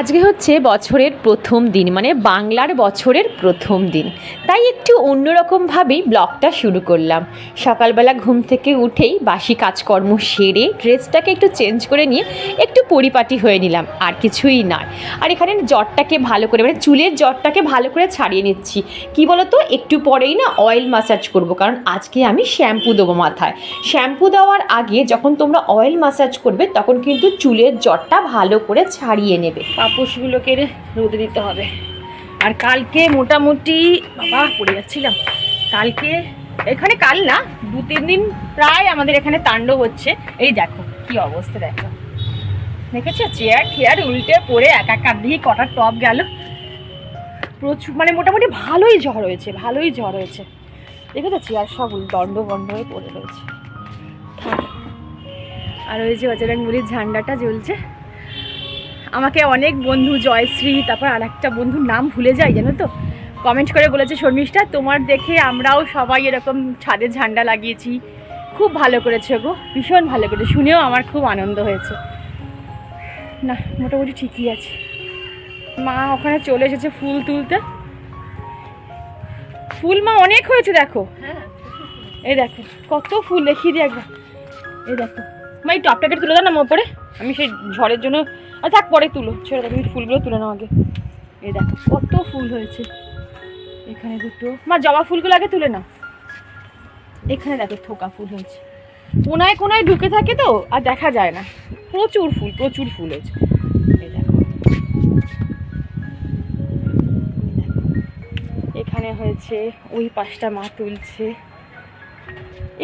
আজকে হচ্ছে বছরের প্রথম দিন মানে বাংলার বছরের প্রথম দিন। তাই একটু অন্যরকমভাবেই ব্লগটা শুরু করলাম। সকালবেলা ঘুম থেকে উঠেই বাসি কাজকর্ম সেরে ড্রেসটাকে একটু চেঞ্জ করে নিয়ে একটু পরিপাটি হয়ে নিলাম, আর কিছুই নয়। আর এখানে জ্বরটাকে ভালো করে মানে চুলের জ্বরটাকে ভালো করে ছাড়িয়ে নিচ্ছি। কি বলতো? একটু পরেই না অয়েল মাসাজ করব, কারণ আজকে আমি শ্যাম্পু দেবো মাথায়। শ্যাম্পু দেওয়ার আগে যখন তোমরা অয়েল মাসাজ করবে, তখন কিন্তু চুলের জ্বরটা ভালো করে ছাড়িয়ে নেবে। পাপোশগুলোকে রোদে দিতে হবে। আর কালকে মোটামুটি, বাবা, পড়ে যাচ্ছিলাম। কালকে, এখানে কাল না, দু, তিন দিন প্রায় আমাদের এখানে তাণ্ডব হচ্ছে। এই দেখো, কি অবস্থা দেখো। দেখেছ? চেয়ার ঠেয়ার উল্টে পড়ে এক এক দিয়ে কটা টপ গেল। প্রচুর মানে মোটামুটি ভালোই জ্বর হয়েছে, ভালোই জ্বর হয়েছে। দেখেছ? চেয়ার সব দণ্ড বন্ধ হয়ে পড়ে রয়েছে। আর ওই যে বজরংবলির ঝান্ডাটা জ্বলছে। আমাকে অনেক বন্ধু, জয়শ্রী, তারপর আর একটা বন্ধুর নাম ভুলে যায় জানো তো? কমেন্ট করে বলেছে, শর্মিষ্ঠা, তোমার দেখে আমরাও সবাই এরকম ছাদে ঝান্ডা লাগিয়েছি। খুব ভালো করেছে গো, ভীষণ ভালো করেছে। শুনেও আমার খুব আনন্দ হয়েছে। না, মোটামুটি ঠিকই আছে। মা ওখানে চলে এসেছে ফুল তুলতে। ফুল মা অনেক হয়েছে, দেখো। এই দেখো, কত ফুল, দেখিয়ে দিই একবার। এই দেখো। মা, এই টপটাকে তুলে দাও না মো পরে আমি সেই ঝড়ের জন্য থাক, পরে তুলো। ছেড়ে দেখো ফুলগুলো তুলে নাও আগে। এই দেখো, কত ফুল হয়েছে। এখানে দুটো। মা, জবা ফুলগুলো আগে তুলে নাও। এখানে দেখো থোকা ফুল হয়েছে। কোনায় কোনায় ঢুকে থাকে তো, আর দেখা যায় না। প্রচুর ফুল প্রচুর ফুল হয়েছে। এখানে হয়েছে, ওই পাশটা মা তুলছে।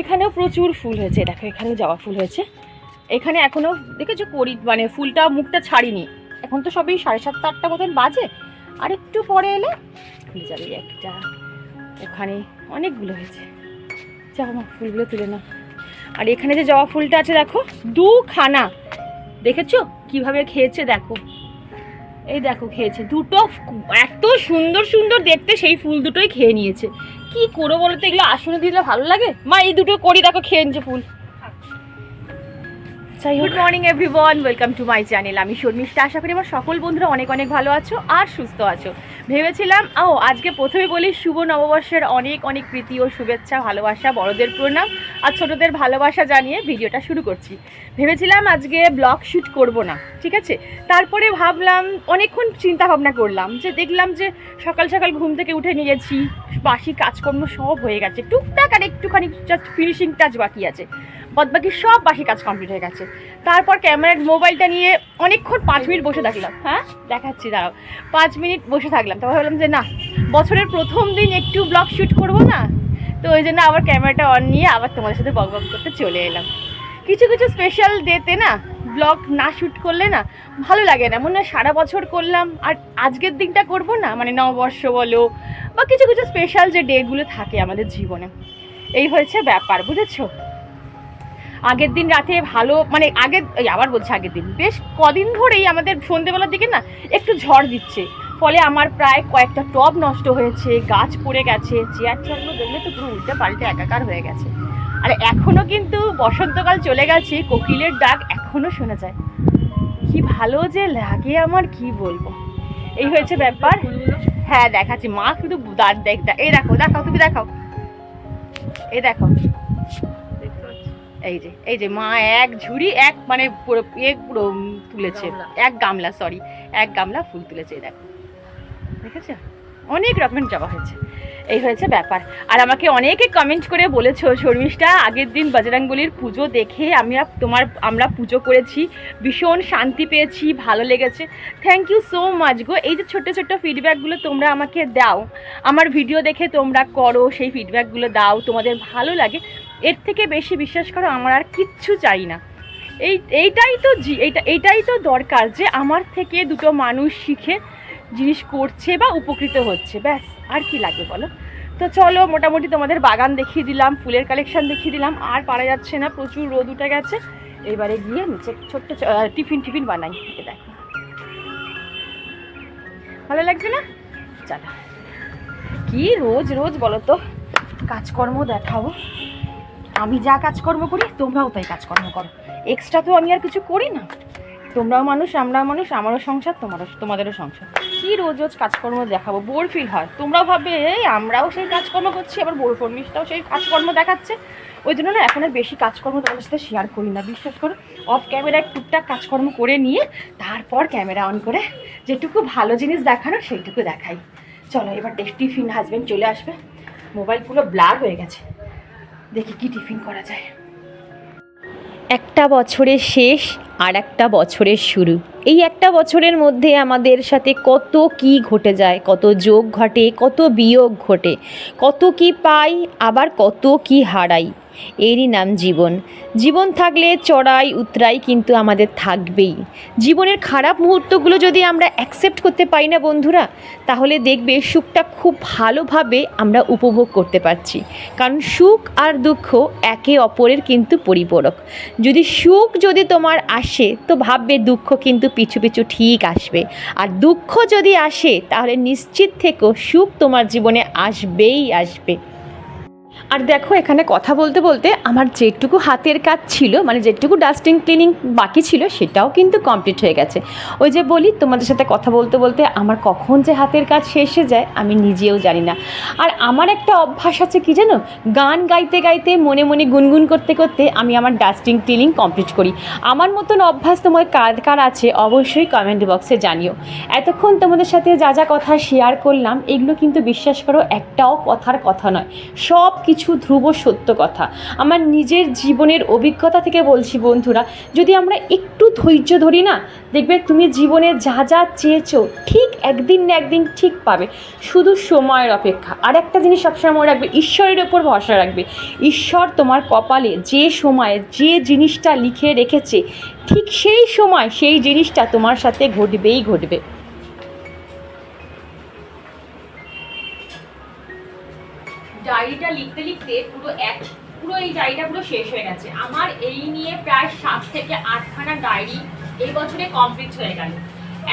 এখানেও প্রচুর ফুল হয়েছে। দেখো, এখানেও জবা ফুল হয়েছে। এখানে এখনও দেখেছ করি মানে ফুলটা, মুখটা ছাড়িনি। এখন তো সবই সাড়ে সাতটা, আটটা মতন বাজে। আর একটু পরে এলে খুলে যাবে একটা। ওখানে অনেকগুলো হয়েছে। যাও মা, ফুলগুলো তুলে নাও। আর এখানে যে জবা ফুলটা আছে, দেখো, দুখানা। দেখেছ? কীভাবে খেয়েছে, দেখো। এই দেখো, খেয়েছে। দুটো এত সুন্দর সুন্দর দেখতে সেই ফুল দুটোই খেয়ে নিয়েছে। কি করো বলো তো, এগুলো আসনে দিলে ভালো লাগে? মা, এই দুটো করি, দেখো, খেয়ে নিচ্ছে ফুল। যাই good morning everyone welcome to my channel আমি শর্মিষ্ঠা। আশা করি আমার সকল বন্ধুরা অনেক অনেক ভালো আছো আর সুস্থ আছো। ভেবেছিলাম, ও, আজকে প্রথমে বলি, শুভ নববর্ষের অনেক অনেক প্রীতি ও শুভেচ্ছা, ভালোবাসা, বড়দের প্রণাম আর ছোটদের ভালোবাসা জানিয়ে ভিডিওটা শুরু করছি। ভেবেছিলাম আজকে ব্লগ শ্যুট করব না, ঠিক আছে? তারপরে ভাবলাম, অনেকক্ষণ চিন্তা ভাবনা করলাম যে, দেখলাম যে, সকাল সকাল ঘুম থেকে উঠে নিয়েছি, বাসি কাজকর্ম সব হয়ে গেছে। টুকটাক আর একটুখানি জাস্ট ফিনিশিং টাচ বাকি আছে। বাদ বাকি সব বাসি কাজ কমপ্লিট হয়ে গেছে। তারপর ক্যামেরার মোবাইলটা নিয়ে অনেকক্ষণ পাঁচ মিনিট বসে থাকলাম। হ্যাঁ? দেখাচ্ছি, দাঁড়াও। পাঁচ মিনিট বসে থাকলাম। তারপর ভাবলাম যে না, বছরের প্রথম দিন একটু ব্লগ শ্যুট করব না? তো ওই জন্য আবার ক্যামেরাটা অন নিয়ে আবার তোমাদের সাথে বক বক করতে চলে এলাম। কিছু কিছু স্পেশাল ডেতে না ব্লগ না শ্যুট করলে না ভালো লাগে না। মনে হয় সারা বছর করলাম, আর আজকের দিনটা করব না? মানে নববর্ষ বলো, বা কিছু কিছু স্পেশাল যে ডেগুলো থাকে আমাদের জীবনে। এই হয়েছে ব্যাপার, বুঝেছ? আগের দিন রাতে ভালো মানে আগের আবার বলছি আগের দিন বেশ কদিন ধরেই আমাদের সন্ধেবেলার দিকে না একটু ঝড় দিচ্ছে। ফলে আমার প্রায় কয়েকটা টব নষ্ট হয়েছে গাছ পড়ে গেছে চেয়ার চেয়ারগুলো দেখলে তো পুরো উল্টে পাল্টে একাকার হয়ে গেছে। আর এখনও কিন্তু বসন্তকাল চলে গেছে কোকিলের ডাক এখনও শোনা যায়। কি ভালো যে লাগে আমার কি বলব? এই হয়েছে ব্যাপার। হ্যাঁ দেখাচ্ছি। মা কিন্তু দাঁত দেখ দেখ- এই দেখো দেখাও তুমি দেখাও। এই দেখো। এই যে এই যে মা এক ঝুড়ি এক মানে পুরো এ পুরো তুলেছে। এক গামলা সরি এক গামলা ফুল তুলেছে এই দেখো। দেখেছ? অনেক রকমের জবা হয়েছে। এই হয়েছে ব্যাপার। আর আমাকে অনেকে কমেন্ট করে বলেছ শর্মিষ্ঠা আগের দিন বজরাঙ্গলির পুজো দেখে আমি তোমার আমরা পুজো করেছি। ভীষণ শান্তি পেয়েছি ভালো লেগেছে। থ্যাংক ইউ সো মাচ গো। এই যে ছোট্ট ছোট্ট ফিডব্যাকগুলো তোমরা আমাকে দাও। আমার ভিডিও দেখে তোমরা করো সেই ফিডব্যাকগুলো দাও। তোমাদের ভালো লাগে। এর থেকে বেশি বিশ্বাস করো আমার আর কিচ্ছু চাই না। এই, এইটাই তো জি- এইটা, এইটাই তো দরকার যে আমার থেকে দুটো মানুষ শিখে জিনিস করছে বা উপকৃত হচ্ছে। ব্যাস, আর কি লাগে বলো? তো চলো, মোটামুটি তোমাদের বাগান দেখিয়ে দিলাম, ফুলের কালেকশান দেখিয়ে দিলাম, আর পারা যাচ্ছে না, প্রচুর রোদ উঠে গেছে। এবারে গিয়ে নিচে ছোট্ট টিফিন টিফিন বানাই দেখো। ভালো লাগছে না? চলো। কি রোজ রোজ বলো তো, কাজকর্ম দেখাবো আমি যা কাজকর্ম করি, তোমরাও তাই কাজকর্ম করো। এক্সট্রা তো আমি আর কিছু করি না। তোমরাও মানুষ, আমরাও মানুষ, আমারও সংসার, তোমারও, তোমাদেরও সংসার। কি রোজ রোজ কাজকর্ম দেখাবো? বোর ফিল হয়। তোমরাও ভাববে, এই, আমরাও সেই কাজকর্ম করছি। আবার বোর ফর্মিসটাও সেই কাজকর্ম দেখাচ্ছে। ওই জন্য না, এখন আর বেশি কাজকর্ম তোমাদের সাথে শেয়ার করি না। বিশ্বাস করো অফ ক্যামেরায় টুকটাক কাজকর্ম করে নিয়ে, তারপর ক্যামেরা অন করে যেটুকু ভালো জিনিস দেখানো, সেইটুকু দেখাই। চলো, এবার টিফিন হাজব্যান্ড চলে আসবে। মোবাইল পুরো ব্লার হয়ে গেছে। দেখি কি টিফিন করা যায়। একটা বছরের শেষ আর একটা বছরের শুরু। এই একটা বছরের মধ্যে আমাদের সাথে কত কি ঘটে যায়, কত যোগ ঘটে, কত বিয়োগ ঘটে, কত কি পাই, আবার কত কি হারাই। এরই নাম জীবন। জীবন থাকলে চড়াই, উতরাই কিন্তু আমাদের থাকবেই। জীবনের খারাপ মুহূর্তগুলো যদি আমরা অ্যাকসেপ্ট করতে পারি না বন্ধুরা, তাহলে দেখবে সুখটা খুব ভালোভাবে আমরা উপভোগ করতে পারছি। কারণ সুখ আর দুঃখ একে অপরের কিন্তু পরিপূরক। যদি সুখ যদি তোমার আসে, তো ভাববে দুঃখ কিন্তু পিছু পিছু ঠিক আসবে। আর দুঃখ যদি আসে, তাহলে নিশ্চিত থেকো সুখ তোমার জীবনে আসবেই আসবে। আর দেখো, এখানে কথা বলতে বলতে আমার যেটুকু হাতের কাজ ছিল মানে যেটুকু ডাস্টিং ক্লিনিং বাকি ছিল, সেটাও কিন্তু কমপ্লিট হয়ে গেছে। ওই যে বলি, তোমাদের সাথে কথা বলতে বলতে আমার কখন যে হাতের কাজ শেষ হয়ে যায়, আমি নিজেও জানি না। আর আমার একটা অভ্যাস আছে কি জানো? গান গাইতে গাইতে, মনে মনে গুনগুন করতে করতে আমি আমার ডাস্টিং ক্লিনিং কমপ্লিট করি। আমার মতন অভ্যাস তোমার কার কার আছে, অবশ্যই কমেন্ট বক্সে জানিও। এতক্ষণ তোমাদের সাথে যা যা কথা শেয়ার করলাম, এগুলো কিন্তু বিশ্বাস করো, একটাও কথার কথা নয়। সব কিছু ধ্রুব সত্য কথা। আমার নিজের জীবনের অভিজ্ঞতা থেকে বলছি বন্ধুরা, যদি আমরা একটু ধৈর্য ধরি না, দেখবে তুমি জীবনে যা যা চেয়েছো, ঠিক একদিন না একদিন ঠিক পাবে। শুধু সময়ের অপেক্ষা। আর একটা জিনিস সবসময় মনে রাখবে, ঈশ্বরের ওপর ভরসা রাখবে। ঈশ্বর তোমার কপালে যে সময়ে যে জিনিসটা লিখে রেখেছে, ঠিক সেই সময় সেই জিনিসটা তোমার সাথে ঘটবেই ঘটবে। ডায়েরিটা লিখতে লিখতে পুরো এক, পুরো এই ডায়েরিটা পুরো শেষ হয়ে গেছে। আমার এই নিয়ে প্রায় সাত থেকে আটখানা ডায়েরি এই বছরে কমপ্লিট হয়ে গেল।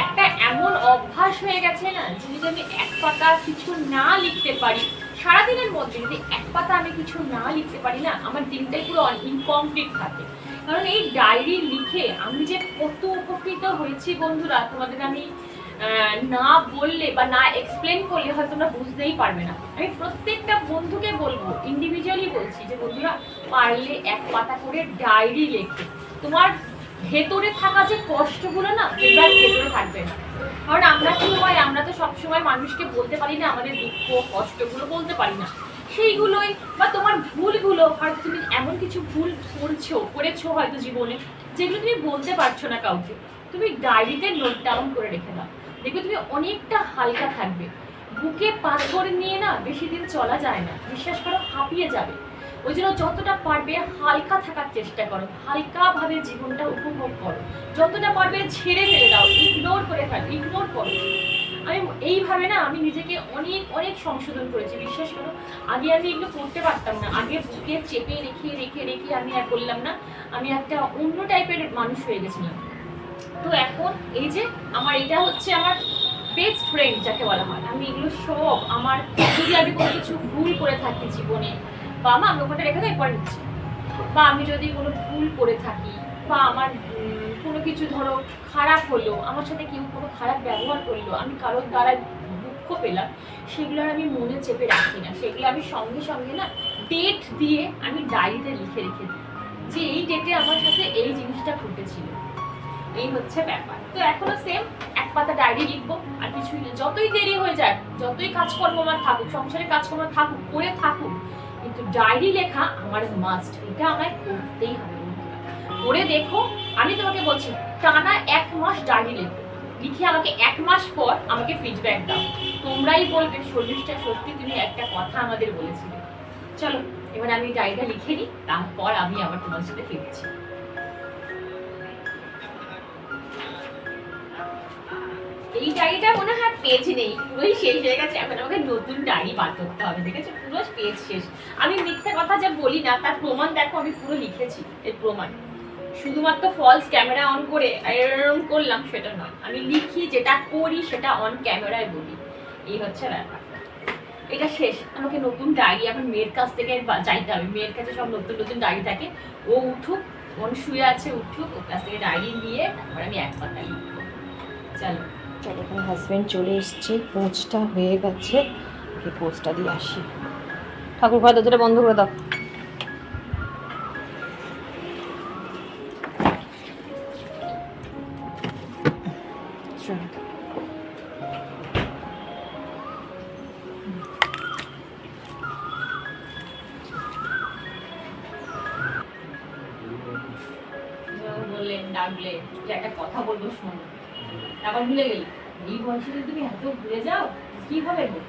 একটা এমন অভ্যাস হয়ে গেছে না যদি আমি এক পাতা কিছু না লিখতে পারি, সারাদিনের মধ্যে যদি এক পাতা আমি কিছু না লিখতে পারি না, আমার দিনটাই পুরো ইনকমপ্লিট থাকে। কারণ এই ডায়েরি লিখে আমি যে কত উপকৃত হয়েছি বন্ধুরা তোমাদের আমি না বললে বা না এক্সপ্লেন করলে হয়তো তোমরা বুঝতেই পারবে না। আমি প্রত্যেকটা বন্ধুকে বলব ইন্ডিভিজুয়ালি বলছি যে, বন্ধুরা, পারলে এক পাতা করে ডায়েরি লেখো। তোমার ভেতরে থাকা যে কষ্টগুলো না, এবার ভেতরে থাকবে না। কারণ আমরা কি হয়, আমরা তো সবসময় মানুষকে বলতে পারি না, আমাদের দুঃখ, কষ্টগুলো বলতে পারি না। সেইগুলোই বা তোমার ভুলগুলো, হয়তো তুমি এমন কিছু ভুল করছ, করেছ হয়তো জীবনে, যেগুলো তুমি বলতে পারছ না কাউকে। তুমি ডায়েরিতে নোট ডাউন করে রেখে দাও। দেখবে তুমি অনেকটা হালকা থাকবে। বুকে পাথর নিয়ে না বেশি দিন চলা যায় না। বিশ্বাস করো, হাঁপিয়ে যাবে। ওই জন্য যতটা পারবে হালকা থাকার চেষ্টা করো। হালকাভাবে জীবনটা উপভোগ করো। যতটা পারবে ছেড়ে ফেলে দাও। ইগনোর করে ফেলো। ইগনোর করো। আমি এইভাবে না আমি নিজেকে অনেক অনেক সংশোধন করেছি। বিশ্বাস করো, আগে আমি এগুলো করতে পারতাম না। আগে বুকে চেপে রেখে রেখে রেখে আমি আর বললাম না। আমি একটা অন্য টাইপের মানুষ হয়ে গেছিলাম। তো এখন এই যে আমার এটা হচ্ছে আমার বেস্ট ফ্রেন্ড যাকে বলা হয়। আমি এগুলো সব আমার, যদি আমি কোনো কিছু ভুল করে থাকি জীবনে, বা আমার আমি ওখানে রেখে দেয়, পরে নিচ্ছি। বা আমি যদি কোনো ভুল করে থাকি, বা আমার কোনো কিছু ধরো খারাপ হলো, আমার সাথে কেউ কোনো খারাপ ব্যবহার করল, আমি কারোর দ্বারা দুঃখ পেলাম, সেগুলো আর আমি মনে চেপে রাখি না। সেগুলো আমি সঙ্গে সঙ্গে না ডেট দিয়ে আমি ডায়েরিতে লিখে রেখে দিই। যে এই ডেটে আমার সাথে এই জিনিসটা ঘটেছিল। এই হচ্ছে ব্যাপার। তো এখনও সেম এক পাতা ডায়েরি লিখব, আর কিছুই না। যতই দেরি হয়ে যায় যতই কাজকর্ম আমার থাকুক, সংসারে কাজকর্ম থাকুক, করে থাকুক, কিন্তু ডায়েরি লেখা আমার মাস্ট এটা আমায় করতেই হবে। করে দেখো, আমি তোমাকে বলছি, টানা এক মাস ডায়েরি লেখো। লিখে আমাকে এক মাস পর আমাকে ফিডব্যাক দাও। তোমরাই বলবে শরীরটা সত্যি তুমি একটা কথা আমাদের বলেছিলে। চলো, এবার আমি ডায়েরিটা লিখে নিই, তারপর আমি আবার তোমার সাথে ফিরছি। এই ডায়েরিটা মনে হয় পেজ নেই। পুরোই শেষ হয়ে গেছে। এখন আমাকে নতুন ডায়েরি বার করতে হবে, দেখেছ? পুরো পেজ শেষ। আমি মিথ্যে কথা যা বলি না, তার প্রমাণ দেখো, আমি পুরো লিখেছি এর প্রমাণ। শুধুমাত্র ফলস ক্যামেরা অন করে এরম করলাম, সেটা নয়। আমি লিখি, যেটা করি, সেটা অন ক্যামেরায় বলি। এই হচ্ছে ব্যাপার। এটা শেষ। আমাকে নতুন ডায়েরি, এখন মেয়ের কাছ থেকে চাইতে হবে। মেয়ের কাছে সব নতুন নতুন ডায়েরি থাকে। ও উঠুক কোন শুয়ে আছে, উঠুক, ওর কাছ থেকে ডায়েরি নিয়ে তারপর আমি এক পাতা লিখব। চলো। চলো হাজব্যান্ড চলে এসছে পোঁচটা হয়ে গেছে। এই পোঁচটা দিয়ে আসি। ঠাকুর, ঘর দরজাটা বন্ধ করে দাও। বললেন যে একটা কথা বলব শোনো। আবার ভুলে গেলি? যদি তুমি এত ভুলে যাও? কি হবে গো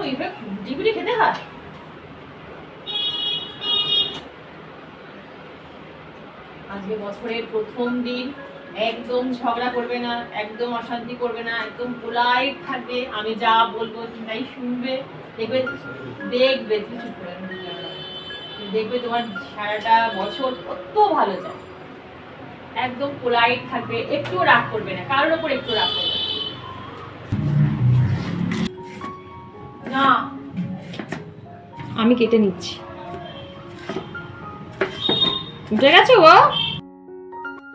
ওইভাবে খেতে হয়? আজকে বছরের প্রথম দিন, একদম ঝগড়া করবে না, একদম অশান্তি করবে না, একদম পোলাইট থাকবে। আমি যা বলব তাই শুনবে। দেখবে দেখবে কিছু করে দেখবে তোমার সারাটা বছর কত ভালো যায়। একদম পোলাইট থাকবে একটুও রাগ করবে না, কারোর ওপর একটু রাগ করবে না। আমি কেটে নিচ্ছি। বুঝে গেছো গো?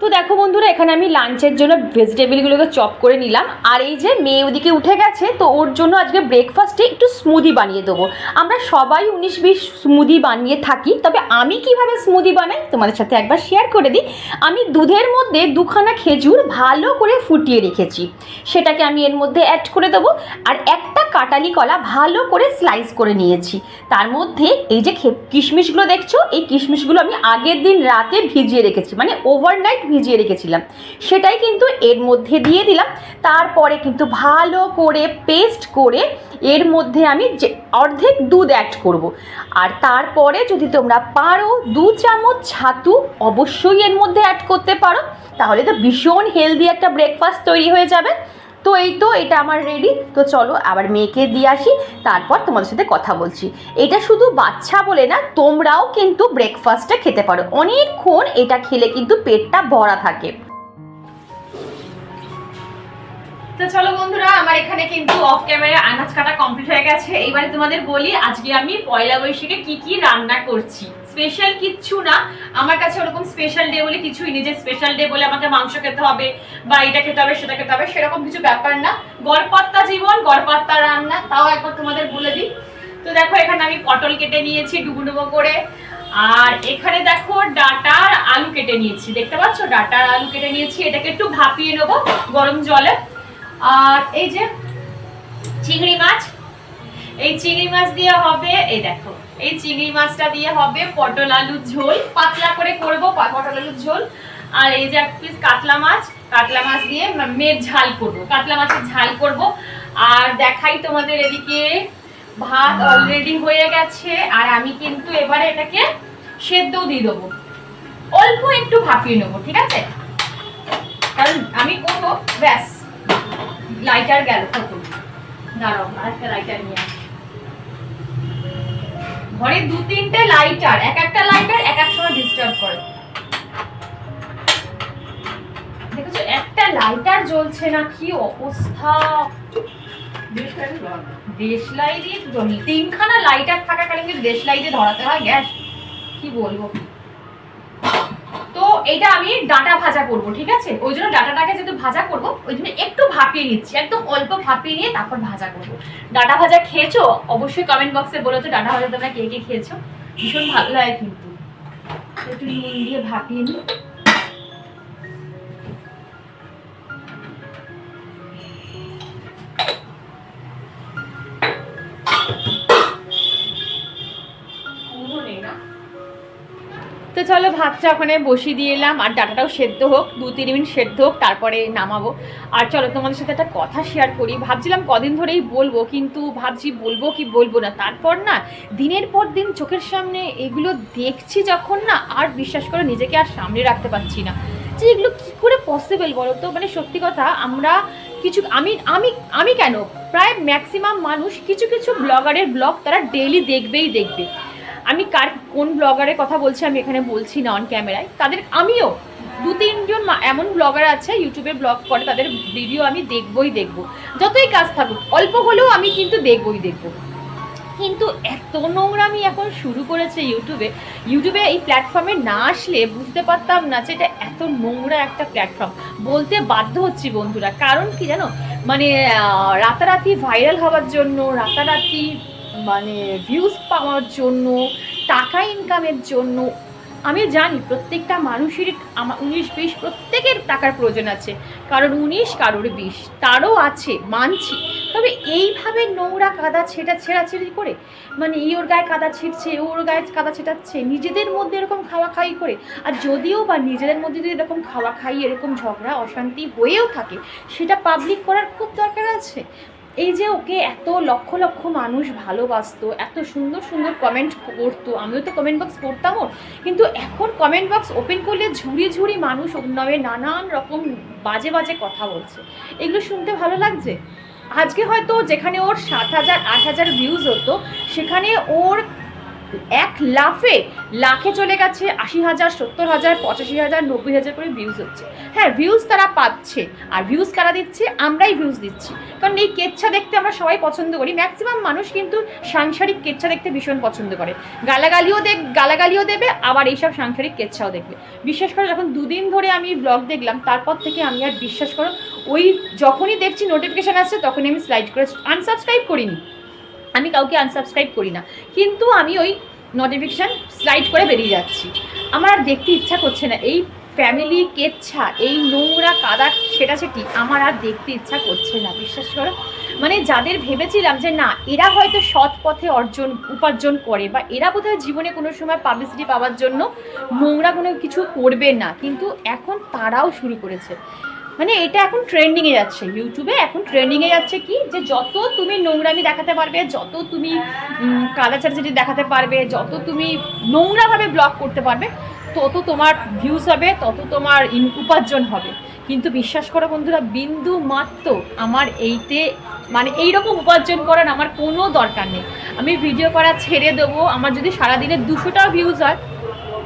তো দেখো বন্ধুরা, এখানে আমি লাঞ্চের জন্য ভেজিটেবিলগুলোকে চপ করে নিলাম। আর এই যে মেয়ে ওদিকে উঠে গেছে, তো ওর জন্য আজকে ব্রেকফাস্টে একটু স্মুদি বানিয়ে দেবো। আমরা সবাই উনিশ বিশ স্মুদি বানিয়ে থাকি, তবে আমি কীভাবে স্মুদি বানাই তোমাদের সাথে একবার শেয়ার করে দিই। আমি দুধের মধ্যে দুখানা খেজুর ভালো করে ফুটিয়ে রেখেছি। সেটাকে আমি এর মধ্যে অ্যাড করে দেবো। আর একটা কাটালি কলা ভালো করে স্লাইস করে নিয়েছি। তার মধ্যে এই যে কিশমিশগুলো দেখছ, এই কিশমিশগুলো আমি আগের দিন রাতে ভিজিয়ে রেখেছি। মানে ওভারনাইট ভিজিয়ে রেখেছিলাম। সেটাই কিন্তু এর মধ্যে দিয়ে দিলাম। তারপরে কিন্তু ভালো করে পেস্ট করে এর মধ্যে আমি যে অর্ধেক দুধ অ্যাড করব। আর তারপরে যদি তোমরা পারো, দু চামচ ছাতু অবশ্যই এর মধ্যে অ্যাড করতে পারো। তাহলে তো ভীষণ হেলদি একটা ব্রেকফাস্ট তৈরি হয়ে যাবে। তো এই তো, এটা আমার রেডি তো চলো আবার মেয়েকে দিয়ে আসি, তারপর তোমাদের সাথে কথা বলছি। এটা শুধু বাচ্চা বলে না, তোমরাও কিন্তু ব্রেকফাস্টটা খেতে পারো। অনেকক্ষণ এটা খেলে কিন্তু পেটটা ভরা থাকে। তো চলো বন্ধুরা, আমার এখানে কিন্তু অফ ক্যামেরা আনাজ কাটা কমপ্লিট হয়ে গেছে। এইবারে তোমাদের বলি, আজকে আমি পয়লা বৈশাখে কি কি রান্না করছি। স্পেশাল কিচ্ছু না। আমার কাছে ওরকম স্পেশাল ডে বলে কিছুই নেই। যে স্পেশাল ডে বলে আমাকে মাংস খেতে হবে বা এটা খেতে হবে, সেটা খেতে হবে, সেরকম কিছু ব্যাপার না। গড়পাত্তা জীবন, গড়পাত্তা রান্না, তাও একবার তোমাদের বলে দিই। তো দেখো, এখানে আমি পটল কেটে নিয়েছি ডুবো ডুবো করে। আর এখানে দেখো ডাটা আর আলু কেটে নিয়েছি। দেখতে পাচ্ছ? ডাটা আর আলু কেটে নিয়েছি। এটাকে একটু ভাপিয়ে নেব গরম জলে। আর এই যে চিংড়ি মাছ, এই চিংড়ি মাছ দিয়ে হবে, এই দেখো। এই চিংড়ি মাছটা দিয়ে হবে পটল আলুর ঝোল। পাতলা করে করব পটল আলুর ঝোল। আর এই যে এক পিস কাতলা মাছ কাতলা মাছ দিয়ে মেয়ের ঝাল করব। কাতলা মাছের ঝাল করব। আর দেখাই তোমাদের এদিকে ভাত অলরেডি হয়ে গেছে। আর আমি কিন্তু এবারে এটাকে সেদ্ধও দিয়ে দেবো। অল্প একটু ভাপিয়ে নেব ঠিক আছে? কারণ আমি করব ব্যাস লাইটার গেল কত দাঁড়াও আরেকটা লাইটার নিয়ে। ঘরে দু তিনটে লাইটার এক একটা লাইটার এক এক সময় ডিস্টার্ব করে। দেখেছ, একটা লাইটার জ্বলছে না, কি অবস্থা? দেশলাই দিয়ে তিনখানা লাইটার থাকাকালীন দেশলাই দিয়ে ধরাতে হয়, গ্যাস, কি বলব? এটা আমি ডাটা ভাজা করব, ঠিক আছে? ওই জন্য ডাটাটাকে যেহেতু ভাজা করব, ওই জন্য একটু ভাপিয়ে নিচ্ছি, একদম অল্প ভাপিয়ে নিয়ে তারপর ভাজা করব। ডাটা ভাজা খেয়েছো? অবশ্যই কমেন্ট বক্সে বলো তো ডাটা ভাজা তোমরা কে কে খেয়েছো? ভীষণ ভালো লাগে কিন্তু। একটু নুন দিয়ে ভাপিয়ে নিই। চলো ভাতটা ওখানে বসিয়ে দিয়ে এলাম, আর ডাটাটাও সেদ্ধ হোক, দু তিন মিনিট সেদ্ধ হোক, তারপরে নামাবো। আর চলো তোমাদের সাথে একটা কথা শেয়ার করি। ভাবছিলাম কদিন ধরেই বলব, কিন্তু ভাবছি বলব কি বলব না। তারপর না, দিনের পর দিন চোখের সামনে এগুলো দেখছি যখন না, আর বিশ্বাস করে নিজেকে আর সামনে রাখতে পারছি না। যে এগুলো কী করে পসিবল বলো তো? মানে সত্যি কথা, আমরা কিছু, আমি আমি আমি কেন? প্রায় ম্যাক্সিমাম মানুষ কিছু কিছু ব্লগারের ব্লগ তারা ডেইলি দেখবেই দেখবে। আমি কার, কোন ব্লগারের কথা বলছি আমি এখানে বলছি না অন ক্যামেরায় তাদের, আমিও। দু, তিনজন এমন ব্লগার আছে ইউটিউবে ব্লগ করে, তাদের ভিডিও আমি দেখবই দেখব। যতই কাজ থাকুক, অল্প হলেও আমি কিন্তু দেখবই দেখব। কিন্তু এত নোংরামি এখন শুরু করেছে ইউটিউবে ইউটিউবে এই প্ল্যাটফর্মে না আসলে বুঝতে পারতাম না যে এটা এত নোংরা একটা প্ল্যাটফর্ম বলতে বাধ্য হচ্ছি বন্ধুরা। কারণ কি জানো? মানে রাতারাতি ভাইরাল হওয়ার জন্য, রাতারাতি মানে ভিউজ পাওয়ার জন্য, টাকা ইনকামের জন্য, আমি জানি প্রত্যেকটা মানুষেরই আমার উনিশ বিশ প্রত্যেকের টাকার প্রয়োজন আছে। কারণ উনিশ কারোর বিশ, তারও আছে, মানছি। তবে এইভাবে নোংরা কাদা ছেটা ছেঁড়াছেড়ি করে মানে এই ওর গায়ে কাদা ছিটছে ওর গায়ে কাদা ছেটাচ্ছে, নিজেদের মধ্যে এরকম খাওয়া খাই করে, আর যদিও বা নিজেদের মধ্যে যদি এরকম খাওয়া খাই, এরকম ঝগড়া, অশান্তি হয়েও থাকে, সেটা পাবলিক করার খুব দরকার আছে। এই যে ওকে এত লক্ষ লক্ষ মানুষ ভালোবাসতো, এত সুন্দর সুন্দর কমেন্ট করতো, আমিও তো কমেন্ট বক্স পড়তামও, কিন্তু এখন কমেন্ট বক্স ওপেন করলে ঝুড়ি ঝুড়ি মানুষ নামে নানান রকম বাজে বাজে কথা বলছে। এগুলো শুনতে ভালো লাগছে? আজকে হয়তো যেখানে ওর সাত হাজার, আট হাজার ভিউজ হতো, সেখানে ওর এক লাফে লাখে চলে গেছে আশি হাজার, সত্তর হাজার, পঁচাশি হাজার, নব্বই হাজার করে ভিউজ হচ্ছে। হ্যাঁ ভিউজ তারা পাচ্ছে আর ভিউজ কারা দিচ্ছে? আমরাই ভিউজ দিচ্ছি। কারণ এই কেচ্ছা দেখতে আমরা সবাই পছন্দ করি। ম্যাক্সিমাম মানুষ কিন্তু সাংসারিক কেচ্ছা দেখতে ভীষণ পছন্দ করে। গালাগালিও দেখ, গালাগালিও দেবে, আবার এইসব সাংসারিক কেচ্ছাও দেখবে। বিশেষ করে, যখন দুদিন ধরে আমি ব্লগ দেখলাম, তারপর থেকে আমি আর বিশ্বাস করো, ওই যখনই দেখছি নোটিফিকেশান আসছে, তখনই আমি স্লাইড করে আনসাবস্ক্রাইব করিনি। আমি কাউকে আনসাবস্ক্রাইব করি না। কিন্তু আমি ওই নোটিফিকেশান স্লাইড করে বেরিয়ে যাচ্ছি। আমার আর দেখতে ইচ্ছা করছে না। এই ফ্যামিলি কেচ্ছা, এই নোংরা কাদা সেটা সেটি আমার আর দেখতে ইচ্ছা করছে না, বিশ্বাস করো। মানে যাদের ভেবেছিলাম যে না, এরা হয়তো সৎ পথে অর্জন, উপার্জন করে বা এরা বোধহয় জীবনে কোনো সময় পাবলিসিটি পাওয়ার জন্য নোংরা কোনো কিছু করবে না। কিন্তু এখন তারাও শুরু করেছে। মানে এটা এখন ট্রেন্ডিংয়ে যাচ্ছে। ইউটিউবে এখন ট্রেন্ডিংয়ে যাচ্ছে কি? যে যত তুমি নোংরামি দেখাতে পারবে, যত তুমি কাদাচারচারি দেখাতে পারবে, যত তুমি নোংরাভাবে ব্লগ করতে পারবে, তত তোমার ভিউজ হবে, তত তোমার উপার্জন হবে। কিন্তু বিশ্বাস করো বন্ধুরা, বিন্দু মাত্র আমার এইতে মানে এইরকম উপার্জন করার আমার কোনো দরকার নেই। আমি ভিডিও করা ছেড়ে দেবো, আমার যদি সারাদিনে দুশোটা ভিউজ হয়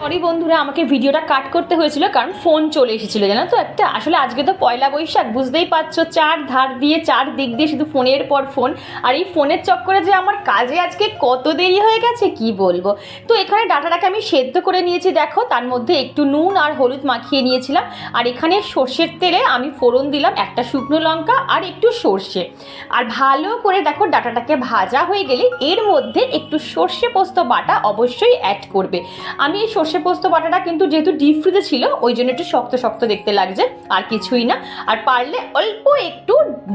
সরি বন্ধুরা, আমাকে ভিডিওটা কাট করতে হয়েছিল কারণ ফোন চলে এসেছিল, জানো তো? একটা আসলে আজকে তো পয়লা বৈশাখ, বুঝতেই পারছ, চার ধার দিয়ে, চার দিক দিয়ে শুধু ফোনের পর ফোন আর এই ফোনের চক্করে যে আমার কাজে আজকে কত দেরি হয়ে গেছে, কি বলব? তো এখানে ডাটাটাকে আমি সেদ্ধ করে নিয়েছি, দেখো, তার মধ্যে একটু নুন আর হলুদ মাখিয়ে নিয়েছিলাম। আর এখানে সর্ষের তেলে আমি ফোড়ন দিলাম একটা শুকনো লঙ্কা আর একটু সর্ষে। আর ভালো করে দেখো, ডাটাটাকে ভাজা হয়ে গেলে এর মধ্যে একটু সর্ষে পোস্ত বাটা অবশ্যই অ্যাড করবে। আমি এই সর্ষে পোস্ত বাটাটা কিন্তু যেহেতু ডিপ ফ্রিজে ছিল, ওই জন্য একটু শক্ত শক্ত দেখতে লাগছে, আর কিছুই না। আর পারলে অল্প একটু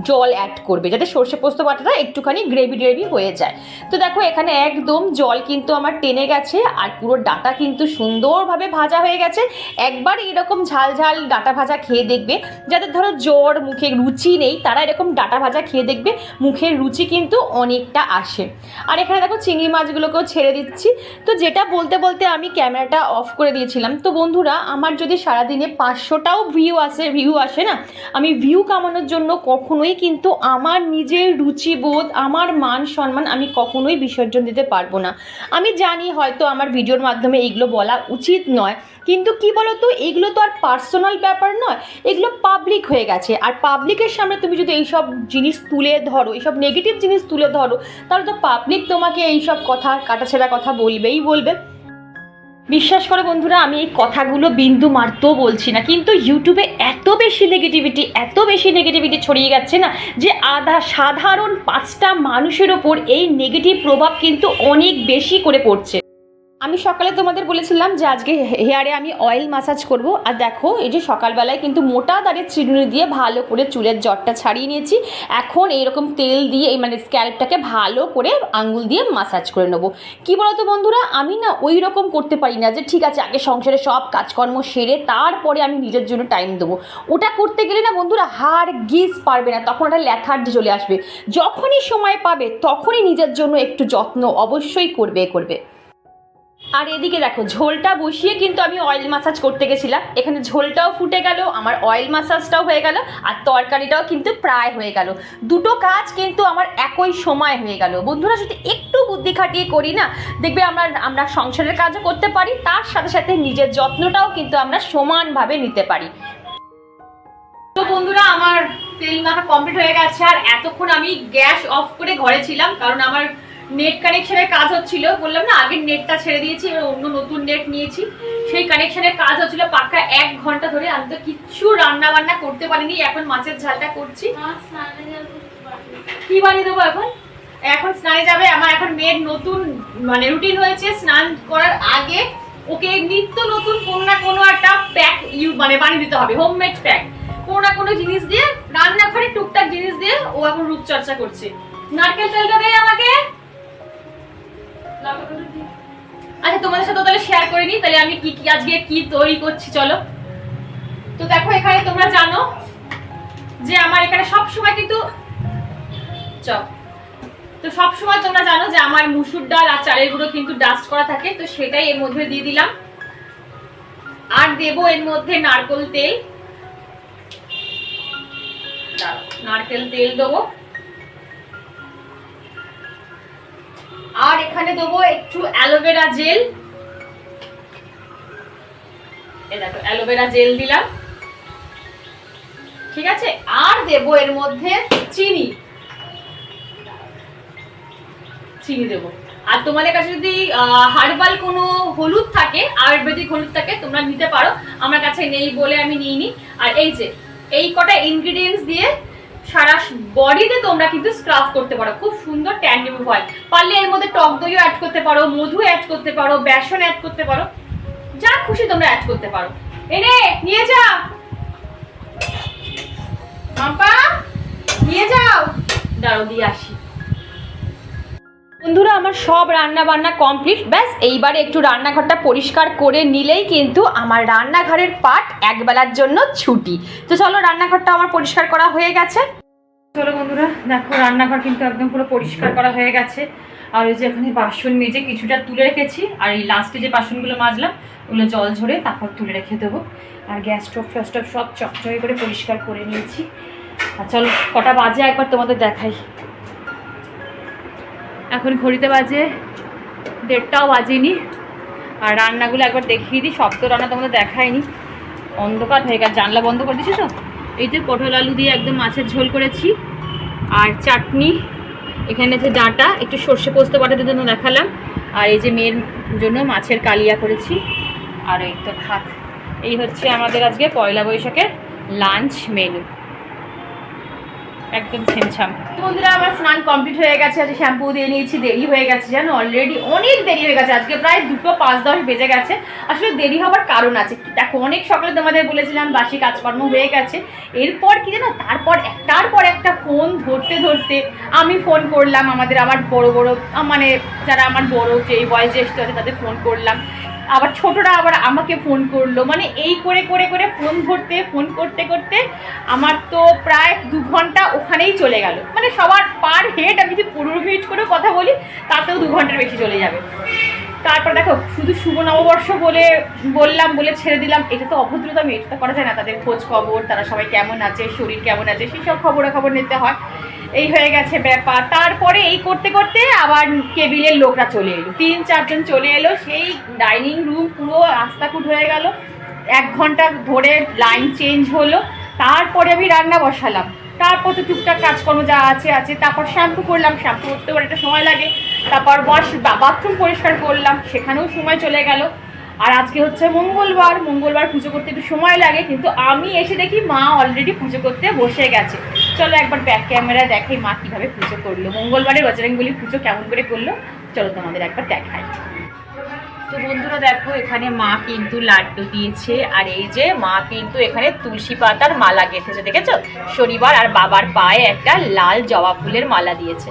জল অ্যাড করবে, যাতে সর্ষে পোস্ত বাটাটা একটুখানি গ্রেভি গ্রেভি হয়ে যায়। তো দেখো, এখানে একদম জল কিন্তু আমার টেনে গেছে, আর পুরো ডাটা কিন্তু সুন্দরভাবে ভাজা হয়ে গেছে। একবার এরকম ঝাল ঝাল ডাটা ভাজা খেয়ে দেখবে, যাদের ধরো জ্বর, মুখে রুচি নেই, তারা এরকম ডাটা ভাজা খেয়ে দেখবে, মুখের রুচি কিন্তু অনেকটা আসে। আর এখানে দেখো, চিংড়ি মাছগুলোকেও ছেড়ে দিচ্ছি। তো যেটা বলতে বলতে আমি ক্যামেরাটা অফ করে দিয়েছিলাম। তো বন্ধুরা, আমার যদি সারাদিনে পাঁচশোটাও ভিউ আসে ভিউ আসে না, আমি ভিউ কামানোর জন্য কখনোই কিন্তু আমার নিজের রুচিবোধ, আমার মান সম্মান আমি কখনোই বিসর্জন দিতে পারব না। আমি জানি হয়তো আমার ভিডিওর মাধ্যমে এইগুলো বলা উচিত নয়, কিন্তু কি বলো তো এগুলো তো আর পার্সোনাল ব্যাপার নয়, এগুলো পাবলিক হয়ে গেছে। আর পাবলিকের সামনে তুমি যদি এইসব জিনিস তুলে ধরো, এইসব নেগেটিভ জিনিস তুলে ধরো, তাহলে তো পাবলিক তোমাকে এইসব কথা, কাটাছেড়া কথা বলবেই বলবে। বিশ্বাস করে বন্ধুরা, আমি এই কথাগুলো বিন্দু মারতেও বলছি না, কিন্তু ইউটিউবে এত বেশি নেগেটিভিটি এত বেশি নেগেটিভিটি ছড়িয়ে যাচ্ছে না যে আধা সাধারণ পাঁচটা মানুষের ওপর এই নেগেটিভ প্রভাব কিন্তু অনেক বেশি করে পড়ছে। আমি সকালে তোমাদের বলেছিলাম যে আজকে হেয়ারে আমি অয়েল মাসাজ করব। আর দেখো, এই যে সকালবেলায় কিন্তু মোটা দাঁড়ের চিরুনি দিয়ে ভালো করে চুলের জটটা ছাড়িয়ে নিয়েছি। এখন এইরকম তেল দিয়ে, এই মানে স্ক্যাল্পটাকে ভালো করে আঙ্গুল দিয়ে মাসাজ করে নেব। কি বলতো বন্ধুরা? আমি না ওই রকম করতে পারি না যে, ঠিক আছে, আগে সংসারে সব কাজকর্ম সেরে তারপরে আমি নিজের জন্য টাইম দেবো। ওটা করতে গেলে না বন্ধুরা হার গিস পারবে না, তখন ওটা ল্যাথার্জি চলে আসবে। যখনই সময় পাবে, তখনই নিজের জন্য একটু যত্ন অবশ্যই করবে করবে। আর এদিকে দেখো, ঝোলটা বসিয়ে কিন্তু আমি অয়েল মাসাজ করতে গেছিলাম। এখানে ঝোলটাও ফুটে গেল, আমার অয়েল মাসাজটাও হয়ে গেল, আর তরকারিটাও কিন্তু প্রায় হয়ে গেল। দুটো কাজ কিন্তু আমার একই সময় হয়ে গেল। বন্ধুরা, যদি একটু বুদ্ধি খাটিয়ে করি না, দেখবে আমরা আমরা সংসারের কাজও করতে পারি, তার সাথে সাথে নিজের যত্নটাও কিন্তু আমরা সমানভাবে নিতে পারি। তো বন্ধুরা, আমার তেল মাখা কমপ্লিট হয়ে গেছে, আর এতক্ষণ আমি গ্যাস অফ করে ঘরে ছিলাম, কারণ আমার নেট কানেকশনের কাজ হচ্ছিল বললাম না আগের নেটটা ছেড়ে দিয়েছি এবার অন্য নতুন নেট নিয়েছি। সেই কানেকশনের কাজ হচ্ছিল পাক্কা এক ঘণ্টা ধরে আমি তো কিচ্ছু রান্না বান্না করতে পারিনি এখন মাছের ঝালটা করছি। কি বানিয়ে দেবো এখন? এখন স্নানে যাবে আমার এখন মেয়ের নতুন মানে রুটিন হয়েছে স্নান করার আগে ওকে নিত্য নতুন কোনো না কোনো একটা প্যাক ইউ মানে বানিয়ে দিতে হবে হোমমেড প্যাক কোনো না কোনো জিনিস দিয়ে রান্নাঘরে টুকটাক জিনিস দিয়ে ও এখন রূপচর্চা করছে। নারকেল তেলটা দে আমাকে। আচ্ছা তোমাদের সাথে তাহলে শেয়ার করে নিই, তাহলে আমি কি কি আজকে কি তৈরি করছি, চলো। তো দেখো, এখানে তোমরা জানো যে আমার এখানে সব সময় কিন্তু চপ তো সব সময় তোমরা জানো যে আমার মুসুর ডাল আর চালের গুঁড়ো কিন্তু ডাস্ট করা থাকে, তো সেটাই এর মধ্যে দিয়ে দিলাম। আর দেবো এর মধ্যে নারকেল তেল। নারকেল তেল দেবো। আর এখানে দেবো একটু অ্যালোভেরা জেল। অ্যালোভেরা জেল দিলাম। ঠিক আছে? আর দেবো এর মধ্যে চিনি। চিনি দেবো। আর তোমাদের কাছে যদি হার্বাল কোনো হলুদ থাকে, আয়ুর্বেদিক হলুদ থাকে, তোমরা নিতে পারো। আমার কাছে নেই বলে আমি নিইনি। আর এই যে, এই কটা ইনগ্রিডিয়েন্টস দিয়ে সারা বডিতে তোমরা কিন্তু স্ক্রাফ করতে পারো। খুব সুন্দর ট্যান রিমুভ হয় পারলে এর মধ্যে টক দইও অ্যাড করতে পারো, মধু অ্যাড করতে পারো, বেসন অ্যাড করতে পারো। যা খুশি তোমরা অ্যাড করতে পারো। এনে নিয়ে যাও। মাম্পা নিয়ে যাও। দাঁড়ো দিয়ে আসি। বন্ধুরা, আমার সব রান্না বান্না কমপ্লিট। ব্যাস, এইবারে একটু রান্নাঘরটা পরিষ্কার করে নিলেই কিন্তু আমার রান্নাঘরের পাট একবেলার জন্য ছুটি। তো চলো, রান্নাঘরটা আমার পরিষ্কার করা হয়ে গেছে। চলো বন্ধুরা, দেখো, রান্নাঘর কিন্তু একদম পুরো পরিষ্কার করা হয়ে গেছে। আর ওই যে এখানে বাসন মেজে কিছুটা তুলে রেখেছি। আর এই লাস্টে যে বাসনগুলো মাজলাম, ওগুলো জল ঝরে তারপর তুলে রেখে দেবো। আর গ্যাস স্টোভ ফ্যাস স্টোভ সব চকচকে করে পরিষ্কার করে নিয়েছি। আর চলো, কটা বাজে একবার তোমাদের দেখাই। এখন ঘড়িতে বাজে দেড়টাও বাজেনি। আর রান্নাগুলো একবার দেখিয়ে দিই সব তো রান্না তোমাদের দেখায়নি। অন্ধকার হয়ে গেছে, জানলা বন্ধ করে দিয়েছি তো? এই যে পটল আলু দিয়ে একদম মাছের ঝোল করেছি। আর চাটনি, এখানে যে ডাঁটা, একটু সর্ষে পোস্ত বাটাতে জন্য দেখালাম। আর এই যে মেয়ের জন্য মাছের কালিয়া করেছি। আর এই তো ভাত এই হচ্ছে আমাদের আজকে পয়লা বৈশাখের লাঞ্চ মেনু একদম ছেমছাম। বন্ধুরা, আমার স্নান কমপ্লিট হয়ে গেছে। আজকে শ্যাম্পু দিয়ে নিয়েছি, দেরি হয়ে গেছে, জানো? অলরেডি অনেক দেরি হয়ে গেছে। আজকে প্রায় দুটো পাঁচ দশ বেজে গেছে। আসলে দেরি হওয়ার কারণ আছে। দেখো, অনেক সকালে তোমাদের বলেছিলাম, বাসি কাজকর্ম হয়ে গেছে। এরপর কি জানো? তারপর একটার পর একটা ফোন ধরতে ধরতে আমি ফোন করলাম আমাদের আমার বড় বড় মানে যারা আমার বড়, যে বয়স জ্যেষ্ঠ আছে, তাদের ফোন করলাম। আবার ছোটরা আবার আমাকে ফোন করল। মানে এই করে করে করে ফোন ধরতে ফোন করতে করতে আমার তো প্রায় দু ঘণ্টা ওখানেই চলে গেল। মানে সবার পার হেড আমি যদি পনেরো মিনিট করে কথা বলি, তাতেও দু ঘণ্টার বেশি চলে যাবে। তারপর দেখো, শুধু শুভ নববর্ষ বলে বললাম, বলে ছেড়ে দিলাম, এটা তো অভদ্রতা আমি এটা করা যায় না। তাদের খোঁজ খবর, তারা সবাই কেমন আছে, শরীর কেমন আছে, সেই সব খবরাখবর নিতে হয়। এই হয়ে গেছে ব্যাপার। তারপরে এই করতে করতে আবার কেবিলের লোকরা চলে এলো। তিন, চারজন চলে এলো। সেই ডাইনিং রুম পুরো আস্তাকুট হয়ে গেল। এক ঘণ্টা ধরে লাইন চেঞ্জ হলো। তারপরে আমি রান্না বসালাম। তারপর তো টুকটাক কাজকর্ম যা আছে আছে। তারপর শ্যাম্পু করলাম। শ্যাম্পু করতেও একটা সময় লাগে। তারপর ওয়াশ বাথরুম পরিষ্কার করলাম, সেখানেও সময় চলে গেল। আর আজকে হচ্ছে মঙ্গলবার মঙ্গলবার পুজো করতে একটু সময় লাগে, কিন্তু আমি এসে দেখি মা অলরেডি পুজো করতে বসে গেছে। চলো একবার ব্যাক ক্যামেরা দেখাই মা কীভাবে পুজো করল। মঙ্গলবারে বজরঙ্গলি পুজো কেমন করে করল, চলো তোমাদের একবার দেখাই। তো বন্ধুরা দেখো, এখানে মা কিন্তু লাড্ডু দিয়েছে, আর এই যে মা কিন্তু এখানে তুলসী পাতার মালা গেঁথেছে, দেখেছ? শনিবার আর বাবার পায়ে একটা লাল জবা ফুলের মালা দিয়েছে।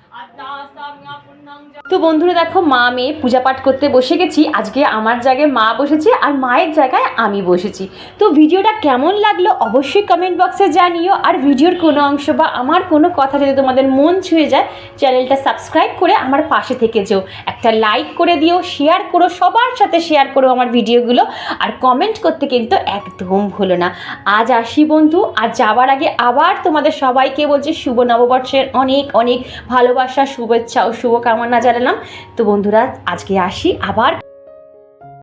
তো বন্ধুরা দেখো, মা মেয়ে পূজা পাঠ করতে বসে গেছি। আজকে আমার জায়গায় মা বসেছে আর মায়ের জায়গায় আমি বসেছি। তো ভিডিওটা কেমন লাগল অবশ্যই কমেন্ট বক্সে জানিও। আর ভিডিওর কোনো অংশ বা আমার কোনো কথা যদি তোমাদের মন ছুঁয়ে যায়, চ্যানেলটা সাবস্ক্রাইব করে আমার পাশে থেকে যেও। একটা লাইক করে দিও শেয়ার করো, সবার সাথে শেয়ার করো আমার ভিডিওগুলো। আর কমেন্ট করতে কিন্তু একদম ভুলো না। আজ আসি বন্ধু, আর যাওয়ার আগে আবার তোমাদের সবাইকে বলছি, শুভ নববর্ষের অনেক অনেক ভালোবাসা শুভেচ্ছা ও শুভকামনা জানালাম। তো বন্ধুরা আজকে আসি আবার